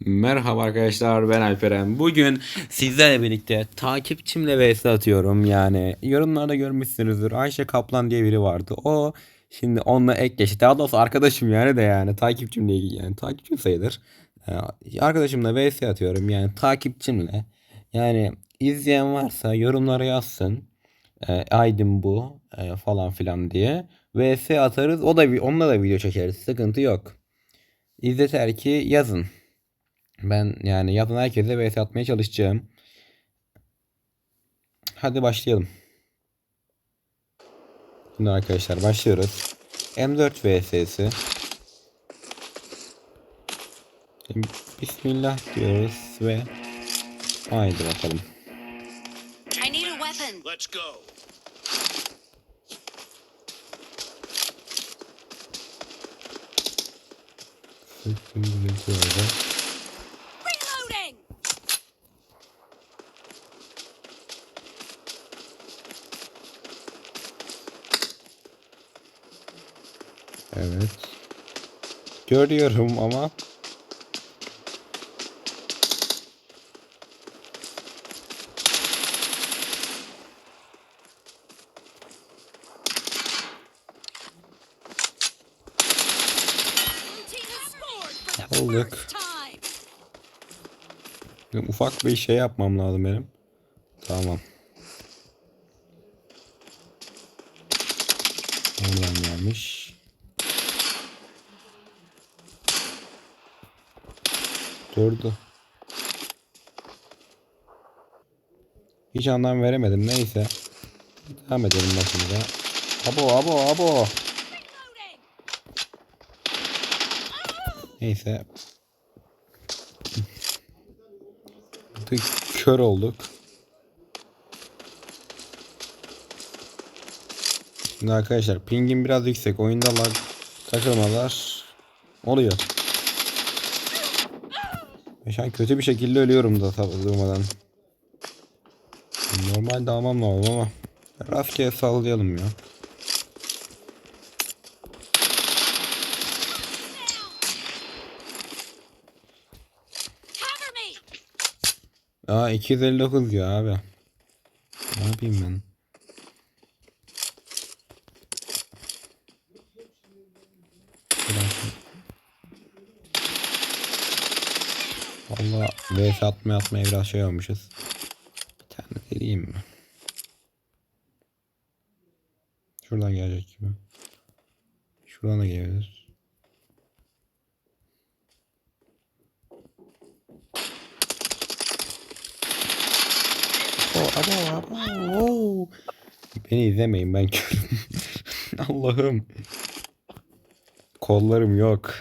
Merhaba arkadaşlar ben Alperen. Bugün sizlerle birlikte takipçimle vs atıyorum. Yani yorumlarda görmüşsünüzdür. Ayşe Kaplan diye biri vardı. O şimdi onunla ek geçti. Daha doğrusu arkadaşım yani de yani takipçimle ilgili yani takipçim sayılır. Ee, arkadaşımla vs atıyorum yani takipçimle. Yani izleyen varsa yorumlara yazsın. Ee, Aydın bu e, falan filan diye. VS atarız. O da onunla da video çekeriz. Sıkıntı yok. İzleter ki yazın. Ben yani yazan herkese vs atmaya çalışacağım. Hadi başlayalım. Şimdi arkadaşlar başlıyoruz. M4 vs'si. Bismillah diyoruz ve haydi bakalım. I need a weapon. Let's go. Reloading! Evet. Görüyorum ama. Benim ufak bir şey yapmam lazım benim. Tamam. Oradan gelmiş. Durdu. Hiç anlam veremedim. Neyse. Devam edelim başımıza. Abo abo abo. Neyse. Kör olduk. Şimdi arkadaşlar pingim biraz yüksek. Oyunda lag takılmalar oluyor. Ve kötü bir şekilde ölüyorum da tabi durmadan. Normalde almam lazım ama rastgele sallayalım ya. Aa 259 ya abi. Ne yapayım ben? Valla VS atmaya atmaya biraz şey olmuşuz. Bir tane vereyim mi? Şuradan gelecek gibi. Şuradan da gelebilir. Oh, abo, abo, wow. Beni izlemeyin ben körüm. Allah'ım. Kollarım yok.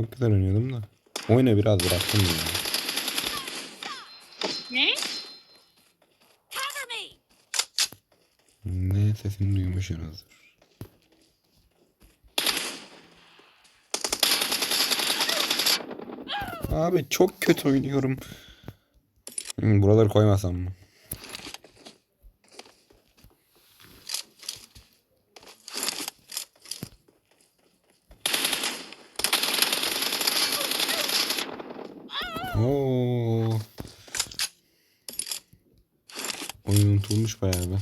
Çok güzel oynuyordum da. Oyuna biraz bıraktım ya. Ne? Ne sesini duymuşsunuzdur. Abi çok kötü oynuyorum. Buraları koymasam mı? Oo. Oyun unutulmuş bayağı be.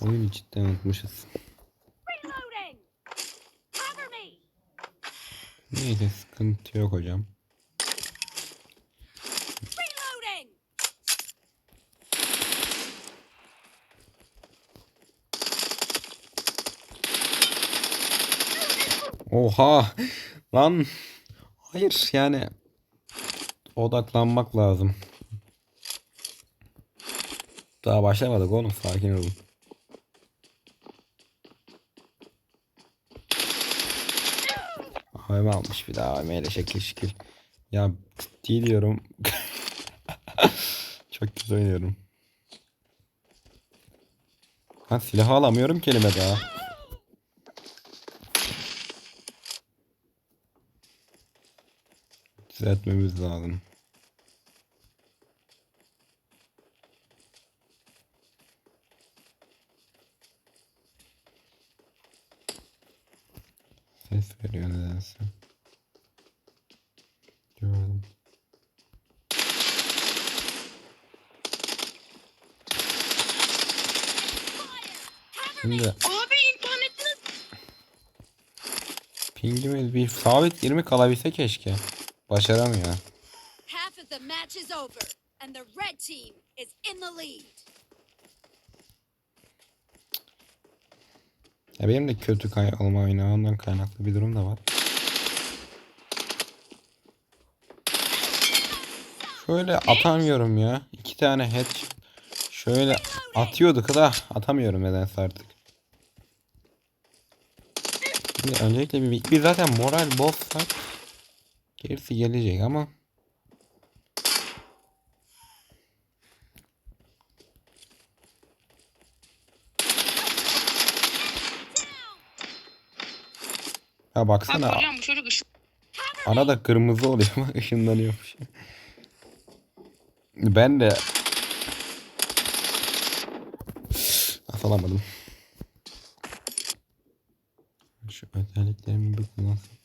Oyunu cidden unutmuşuz. Neyse sıkıntı yok hocam. Oha! Lan! Hayır yani odaklanmak lazım. Daha başlamadık oğlum sakin olun. AVM almış bir daha AVM şekil şekil. Ya ciddi diyorum. Çok güzel oynuyorum. Ha silahı alamıyorum kelime daha. Düzeltmemiz lazım. Ses veriyor nedense. Gördüm. Şimdi Abi internetiniz pingimiz bir sabit 20 kalabilse keşke. Başaramıyor. half of the match is over and the red team is in the lead. Ya benim de kötü kay olma oyunu ondan kaynaklı bir durum da var. Şöyle atamıyorum ya. İki tane head şöyle atıyorduk da atamıyorum nedense artık. Şimdi öncelikle bir, bir zaten moral bozsak gerisi gelecek ama ya baksana hocam bu çocuk ışık Arada kırmızı oluyor ama ışınlanıyormuş. Ben de Atamadım. Şu özelliklerimi bir kullansam.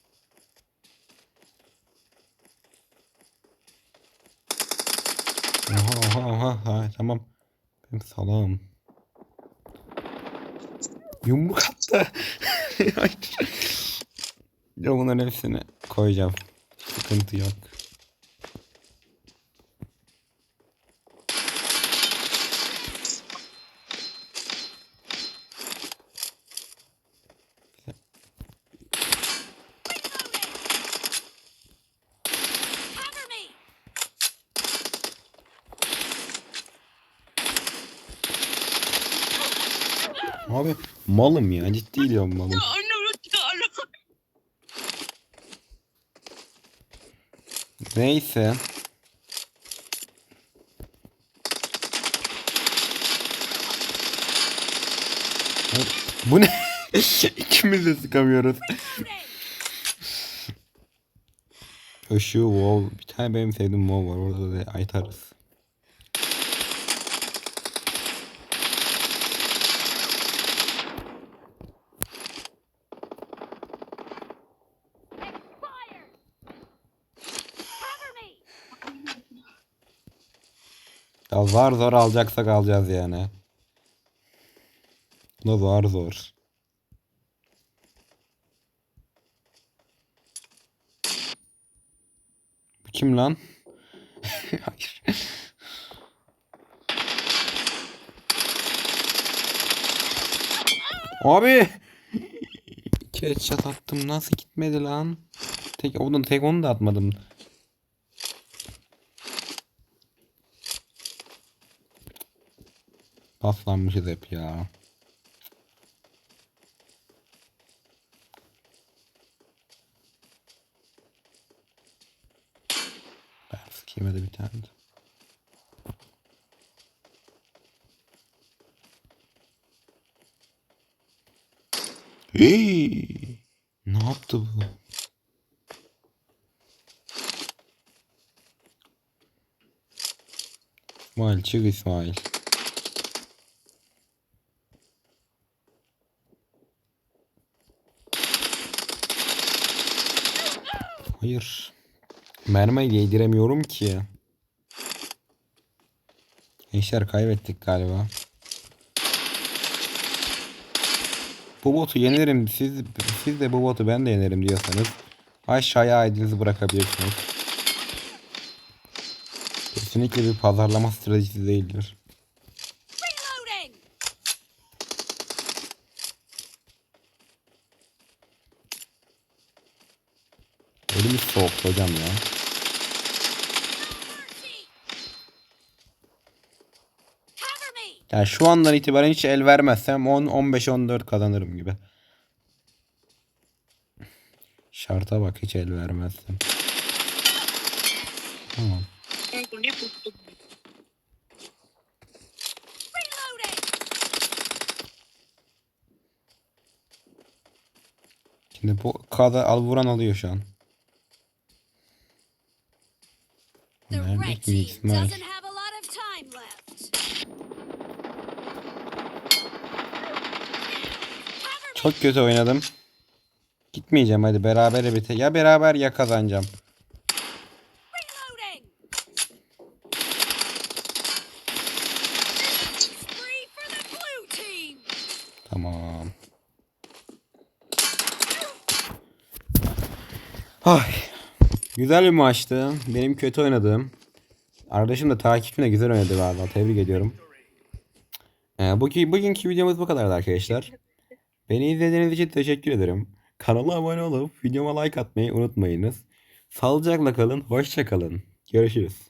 Oha ha, tamam. Ben salağım. Yumruk attı. Ya bunların hepsini koyacağım. Sıkıntı yok. Abi malım ya ciddi diyorum malım. Neyse. Bu ne? İkimiz de sıkamıyoruz. Işığı wow. Bir tane benim sevdiğim wow var. Orada da aytarız. Ya zar zor alacaksak alacağız yani. Da zar zor. Kim lan? Hayır. Abi! İki headshot attım. Nasıl gitmedi lan? Tek, onu, tek onu da atmadım. Paslanmışız hep ya. Ben sıkayım hadi bir tane de. Hey! Ne yaptı bu? İsmail çık İsmail. Hayır. Mermi yediremiyorum ki. Gençler kaybettik galiba. Bu botu yenerim. Siz, siz de bu botu ben de yenerim diyorsanız aşağıya aydınızı bırakabilirsiniz. Kesinlikle bir pazarlama stratejisi değildir. Elimiz soğuk hocam ya. Yani şu andan itibaren hiç el vermezsem 10 15 14 kazanırım gibi. Şarta bak hiç el vermezsem. Tamam. Şimdi bu kadar al vuran alıyor şu an. The Nerede red ki team İsmail? doesn't have a lot of time left. Cover me. Çok kötü oynadım. Gitmeyeceğim hadi beraber bite. Ya beraber ya kazanacağım. Tamam. Ay. Güzel bir maçtı. Benim kötü oynadığım. Arkadaşım da takipçim de güzel oynadı valla. Tebrik ediyorum. Ee, bugün, bugünkü videomuz bu kadardı arkadaşlar. Beni izlediğiniz için teşekkür ederim. Kanala abone olup videoma like atmayı unutmayınız. Sağlıcakla kalın, hoşça kalın. Görüşürüz.